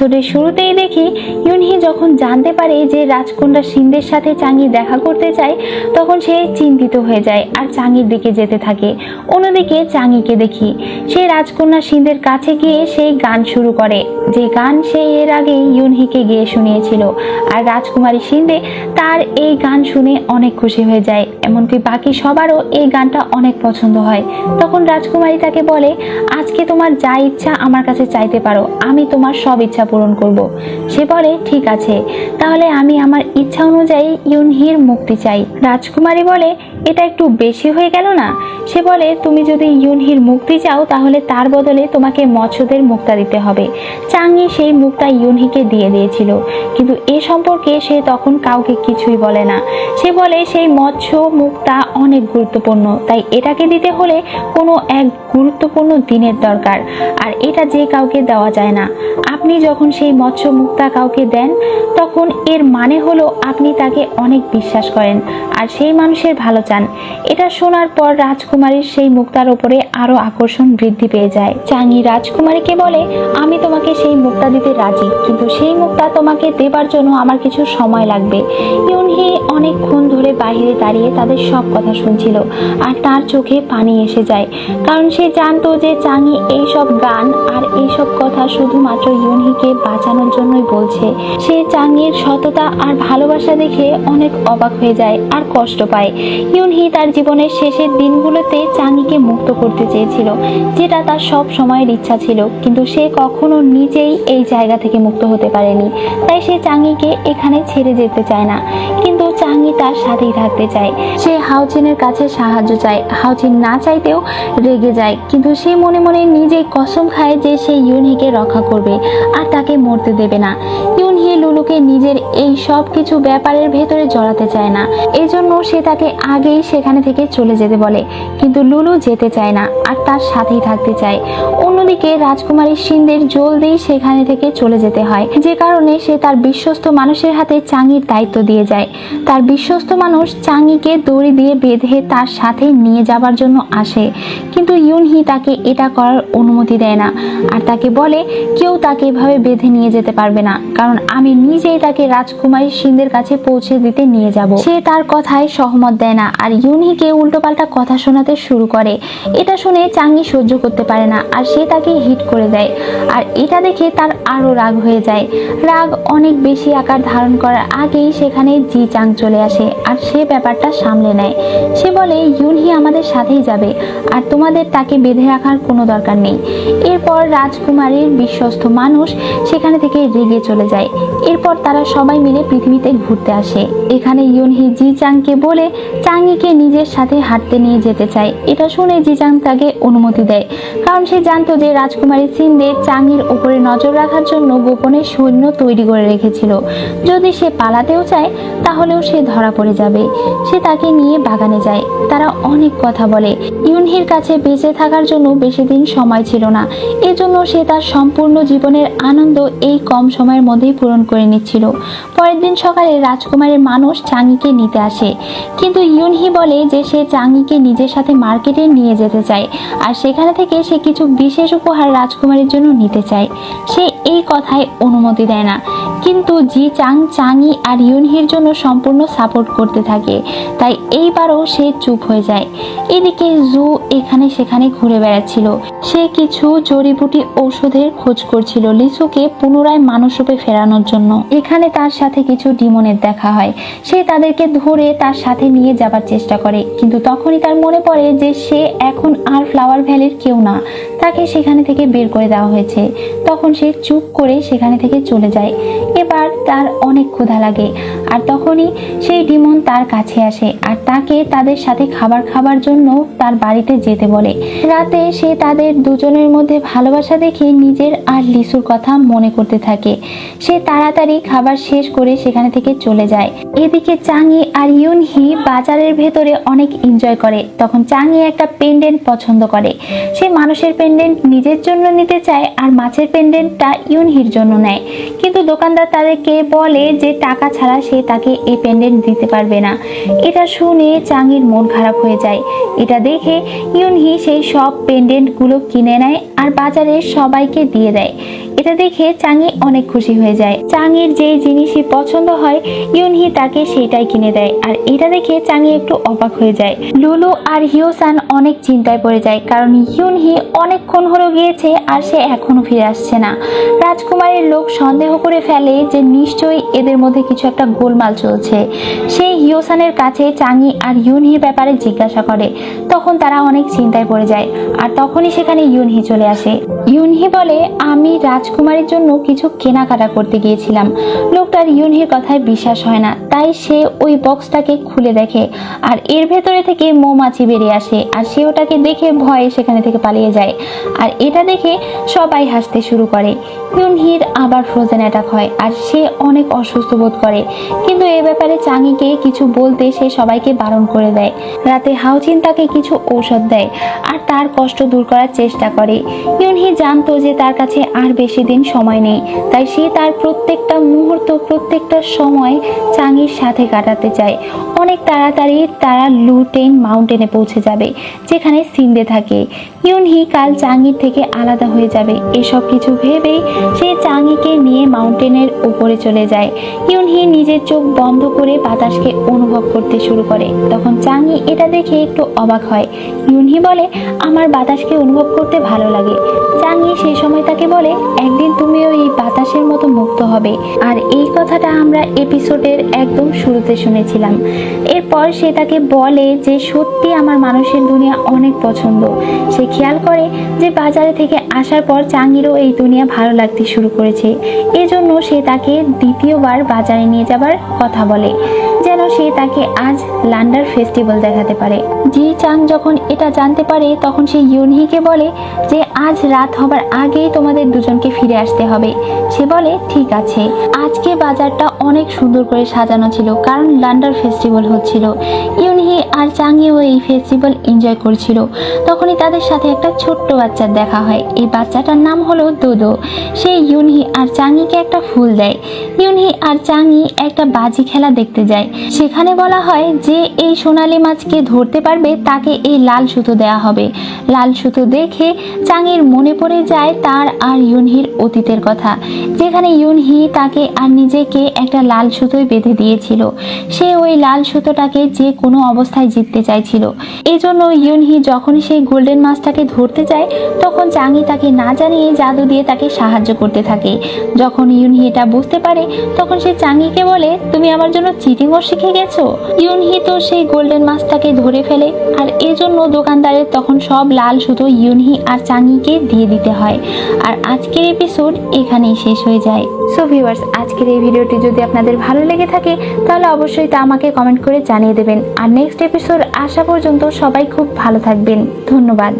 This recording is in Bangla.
এপিসোডের শুরুতেই দেখি ইউনহি যখন জানতে পারে যে রাজকন্যা সিন্ধের সাথে চাঙি দেখা করতে চায়, তখন সে চিন্তিত হয়ে যায় আর চাঙির দিকে যেতে থাকে। অন্যদিকে চাঙিকে দেখি, সে রাজকন্যা সিন্ধের কাছে গিয়ে সেই গান শুরু করে। যে গান সে এর আগে ইউনহিকে গিয়ে শুনিয়েছিল। আর রাজকুমারী সিন্ধে তার এই গান শুনে অনেক খুশি হয়ে যায়। এমনকি বাকি সবারও এই গানটা অনেক পছন্দ হয়। তখন রাজকুমারী তাকে বলে, আজকে তোমার যা ইচ্ছা আমার কাছে চাইতে পারো, আমি তোমার সব ইচ্ছা পূরণ করব। সে বলে, ঠিক আছে, তাহলে আমি আমার ইচ্ছা অনুযায়ী ইউনহির মুক্তি চাই। রাজকুমারী বলে এটা একটু বেশি হয়ে গেল না? সে বলে, তুমি যদি ইউনহির মুক্তি চাও, তাহলে তার বদলে তোমাকে মৎস্যদের মুক্তা দিতে হবে। চাঙ্গি সেই মুক্তা ইউনহিকে দিয়ে দিয়েছিল। কিন্তু এ সম্পর্কে সে তখন কাউকে কিছুই বলে না। সে বলে, সেই মৎস্য মুক্তা অনেক গুরুত্বপূর্ণ। তাই এটাকে দিতে হলে কোনো এক গুরুত্বপূর্ণ দিনের দরকার। আর এটা যে কাউকে দেওয়া যায় না। আপনি যখন সেই মৎস্য মুক্তা কাউকে দেন, তখন এর মানে হলো আপনি তাকে অনেক বিশ্বাস করেন। আর সেই মানুষের ভালো চান। এটা শোনার পর রাজকুমারীর সেই মুক্তার উপরে আরও আকর্ষণ বৃদ্ধি পেয়ে যায়। চাঙি রাজকুমারীকে বলে, আমি তোমাকে সেই মুক্তা দিতে রাজি, কিন্তু সেই মুক্তা তোমাকে দেবার জন্য আমার কিছু সময় লাগবে। ইউনহি অনেকক্ষণ ধরে বাইরে দাঁড়িয়ে তাদের সব কথা শুনছিল, আর তার চোখে পানি এসে যায়। কারণ সে জানতো যে চাঙি এইসব গান আর এইসব কথা শুধুমাত্র ইউনহিকে বাঁচানোর জন্যই বলছে। সে চাঙির সততা আর ভালোবাসা দেখে অনেক অবাক হয়ে যায় আর কষ্ট পায়। ইউনহি তার জীবনের শেষের দিনগুলোতে চাঙিকে মুক্ত করতে চেয়েছিল, যেটা তার সব সময়ের ইচ্ছা ছিল, কিন্তু সে কখনো নিজেই এই জায়গা থেকে মুক্ত হতে পারেনি। তাই সে চাঙিকে এখানে ছেড়ে যেতে চায় না। কিন্তু চাঙি তার সাথেই থাকতে চায়। সে হাউচিনের কাছে সাহায্য চায়। হাউচিন না চাইতেও রেগে যায়। কিন্তু সে মনে মনে নিজেই কসম খায় যে সে ইউনহিকে রক্ষা করবে আর তাকে মরতে দেবে না। ইউনহি লুলুকে নিজের এই সব কিছু ব্যাপারের ভেতরে জড়াতে চায় না। এজন্য সে তাকে আগেই সেখানে থেকে চলে যেতে বলে। কিন্তু লুলু যেতে চায় না আর তার সাথেই থাকতে চায়। অন্যদিকে রাজকুমারী সিন্ধের জলদি সেখানে থেকে চলে যেতে হয়। যে কারণে সে তার বিশ্বস্ত মানুষের হাতে চাঙির দায়িত্ব দিয়ে যায়। তার বিশ্বস্ত মানুষ চাঙিকে দড়ি দিয়ে বেঁধে তার সাথে নিয়ে যাবার জন্য আসে। কিন্তু ইউনহি তাকে এটা করার অনুমতি দেয় না। আর তাকে বলে, কেউ তাকে এভাবে বেঁধে নিয়ে যেতে পারবে না। কারণ আমি নিজেই তাকে রাজকুমারী সিন্ধের কাছে পৌঁছে দিতে নিয়ে যাব। সে তার কথায় সহমত দেয় না। আর ইউনহিকে উল্টোপাল্টা কথা শোনাতে শুরু করে। এটা শুনে চাঙ্গি সহ্য করতে পারে না। আর সে তাকে হিট করে দেয়। আর এটা দেখে তার আরও রাগ হয়ে যায়। রাগ অনেক বেশি আকার ধারণ করার আগেই সেখানে জি চাং চলে আসে আর সে ব্যাপারটা সামলে নেয়। সে বলে, ইউনহি আমাদের সাথেই যাবে আর তোমাদের তাকে বেঁধে রাখার কোনো দরকার নেই। এরপর রাজকুমারীর বিশ্বস্ত মানুষ সেখানে থেকে রেগে চলে যায়। এরপর তারা সবাই মিলে পৃথিবীতে ঘুরতে আসে। এখানে ইউনহি জি চাংকে বলে, চাঙ্গিকে নিজের সাথে হাঁটতে নিয়ে যেতে চায়। এটা শুনে জি চাং তাকে অনুমতি দেয়, কারণ সে জানতো যে রাজকুমারী সিন্দে চাঙ্গির উপরে নজর রাখার জন্য গোপনে সৈন্য তৈরি করে রেখেছিল। যদি সে পালাতেও চায়, তাহলেও সে ধরা পড়ে যাবে। সে তাকে নিয়ে বাগানে যায়। তারা অনেক কথা বলে। ইউনহির কাছে বেঁচে থাকার জন্য বেশি দিন সময় ছিল না। এজন্য সে তার সম্পূর্ণ জীবনের আনন্দ এই কম সময়ের মধ্যেই পূরণ করে নিচ্ছিল। পরের দিন সকালে রাজকুমারের মানুষ চাঙ্গিকে নিতে আসে। কিন্তু ইউনহি বলে যে সে চাঙ্গিকে নিজের সাথে মার্কেটে নিয়ে যেতে চায়। আর সেখানে থেকে সে কিছু বিশেষ উপহার রাজকুমারীর জন্য নিতে চায়। সে এই কথায় অনুমতি দেয় না। কিন্তু জি চাং, চাঙি আর ইউনহির জন্য সম্পূর্ণ সাপোর্ট করতে থাকে। তাই এইবারও সে চুপ হয়ে যায়। এদিকে জু এখানে সেখানে ঘুরে বেড়াচ্ছিল। সে কিছু জড়িবুটি ঔষধের খোঁজ করছিল লিসুকে পুনরায় মানুষরূপে ফেরানোর জন্য। এখানে তার সাথে কিছু ডিমনের দেখা হয়। সে তাদেরকে ধরে তার সাথে নিয়ে যাবার চেষ্টা করে। কিন্তু তখনই তার মনে পড়ে যে সে এখন আর ফ্লাওয়ার ভ্যালির কেউ না। তাকে সেখানে থেকে বের করে দেওয়া হয়েছে। তখন সে চুপ করে সেখানে থেকে চলে যায়। এবার তার অনেক ক্ষুধা লাগে। আর তখনই সেই ডিমন তার কাছে আসে আর তাকে তাদের সাথে খাবার খাবার জন্য তার বাড়িতে যেতে বলে। রাতে সে তাদের দুজনের মধ্যে ভালোবাসা দেখে নিজের আর লিসুর কথা মনে করতে থাকে। সে তাড়াতাড়ি খাবার শেষ করে সেখানে থেকে চলে যায়। এদিকে চাঙি আর ইউনহি বাজারের ভেতরে অনেক এনজয় করে। তখন চাঙি একটা পেন্ডেন্ট পছন্দ করে। সে মানুষের পেন্ডেন্ট নিজের জন্য নিতে চায় আর মাছের পেন্ডেন্টটা ইউনহির জন্য নেয়। কিন্তু দোকানদার তাদেরকে বলে যে টাকা ছাড়া সে তাকে এই পেন্ডেন্ট দিতে পারবে না। এটা শুনে চাঙির মন খারাপ হয়ে যায়। এটা দেখে ইউনহি সেই সব পেন্ডেন্টগুলো কিনে নেয় আর বাজারে সবাইকে দিয়ে দেয়। এটা দেখে চাঙি অনেক খুশি হয়ে যায়। চাঙির যে জিনিসই পছন্দ হয়, ইউনহি তাকে সেটাই কিনে দেয়। আর এটা দেখে চাঙি একটু অবাক হয়ে যায়। লুলু আর হিওসান অনেক চিন্তায় পড়ে যায়। কারণ ইউনহি অনেকক্ষণ হলো গিয়েছে আর সে এখনও ফিরে আসছে না। রাজকুমারের লোক সন্দেহ করে ফেলে যে নিশ্চয়ই এদের মধ্যে কিছু একটা গোলমাল চলছে। সেই হিওসানের কাছে চাঙি আর ইউনহির ব্যাপারে জিজ্ঞাসা করে। তখন তারা অনেক চিন্তায় পড়ে যায়। আর তখনই সেখানে ইউনহি চলে আসে। ইউনহি বলে, আমি রাজকুমারের জন্য কিছু কেনাকাটা করতে গিয়েছিলাম। লোকটার ইউনহির কথায় বিশ্বাস হয় না, তাই সে ওই বক্সটাকে খুলে দেখে আর এর ভেতরে থেকে মৌমাছি বেরিয়ে আসে আর সে ওটাকে দেখে ভয়ে সেখানে থেকে পালিয়ে যায়। আর এটা দেখে সবাই হাসতে শুরু করে। ইউনহির আবার ফ্রোজেন অ্যাটাক হয় আর সে অনেক অসুস্থ বোধ করে। কিন্তু এ ব্যাপারে চাঙিকে কিছু বলতে সে সবাইকে বারণ করে দেয়। রাতে হাউচিন তাকে কিছু ঔষধ দেয় আর তার কষ্ট দূর করার চেষ্টা করে। ইউনহি জানতো যে তার কাছে আর বেশি দিন সময় নেই। তাই সে তার প্রত্যেকটা মুহূর্ত, প্রত্যেকটা সময় চাঙির সাথে কাটাতে চায়। অনেক তাড়াতাড়ি তারা লুটেন মাউন্টেনে পৌঁছে যাবে, যেখানে সিন্দে থাকে। ইউনহি কাল চাঙির থেকে আলাদা হয়ে যাবে। এসব কিছু ভেবেই সে চাঙিকে নিয়ে মাউন্টেনের উপরে চলে যায়। ইউনহি নিজের চোখ বন্ধ করে বাতাসকে অনুভব করতে শুরু করে। তখন চাঙি এটা দেখে একটু অবাক হয়। ইউনহি বলে, আমার বাতাসকে অনুভব করতে ভালো লাগে। চাঙি সেই সময় তাকে বলে, একদিন তুমিও এই বাতাসের মতো মুক্ত হবে। আর এই কথাটা আমরা এপিসোডের একদম শুরুতে শুনেছিলাম। এরপর সে তাকে বলে যে, সত্যি আমার মানুষের দুনিয়া অনেক পছন্দ। সে খেয়াল করে যে, বাজারে থেকে আসার পর চাঙিরও এই দুনিয়া ভালো লাগতে শুরু করেছে। এজন্য সে তাকে দ্বিতীয়বার বাজারে নিয়ে যাবার কথা বলে যেন সে তাকে আজ লান্ডার ফেস্টিভ্যাল দেখাতে পারে। জি চাং যখন এটা জানতে পারে, তখন সে ইউনহিকে বলে যে, আজ রাত হবার আগেই তোমাদের দুজনকে ফিরে আসতে হবে। সে বলে, ঠিক আছে। আজকে বাজারটা অনেক সুন্দর করে সাজানো ছিল, কারণ লান্ডার ফেস্টিভ্যাল হচ্ছিল। ইউনহি আর চাংইও এই ফেস্টিভ্যাল এনজয় করছিল। তখনই তাদের সাথে একটা ছোট্ট বাচ্চার দেখা হয়। এই বাচ্চাটার নাম হলো দোদো। সে ইউনহি আর চাংইকে একটা ফুল দেয়। ইউনহি আর চাংই একটা বাজি খেলা দেখতে যায়। সেখানে বলা হয়, যে এই সোনালি মাছকে ধরতে পারবে, তাকে এই লাল সুতো দেয়া হবে। লাল সুতো দেখে চাঙির মনে পড়ে যায় তার আর ইউনহির অতীতের কথা। যেখানে ইউনহি তাকে আর নিজেকে একটা লাল সুতোয় বেঁধে দিয়েছিল। সে ওই লাল সুতোটাকে যে কোনো অবস্থায় জিততে চাইছিল। এই জন্য ইউনহি যখন সেই গোল্ডেন মাছটাকে ধরতে যায়, তখন চাঙি তাকে না জানিয়ে জাদু দিয়ে তাকে সাহায্য করতে থাকে। যখন ইউনহি এটা বুঝতে পারে, তখন সে চাঙিকে বলে, তুমি আমার জন্য চিটিংও শিখে গেছো? ইউনহি তো সেই গোল্ডেন মাছটাকে ধরে ফেলে, আর এজন্য দোকানদারের তখন সব লাল সুতো ইউনহি আর চাঙিকে দিয়ে দিতে হয়। আর আজকের এপিসোড এখানেই শেষ হয়ে যায়। সো ভিউয়ার্স আজকের এই ভিডিওটি যদি আপনাদের ভালো লেগে থাকে, তাহলে অবশ্যই তা আমাকে কমেন্ট করে জানিয়ে দেবেন। আর নেক্সট এপিসোড আসা পর্যন্ত সবাই খুব ভালো থাকবেন। ধন্যবাদ।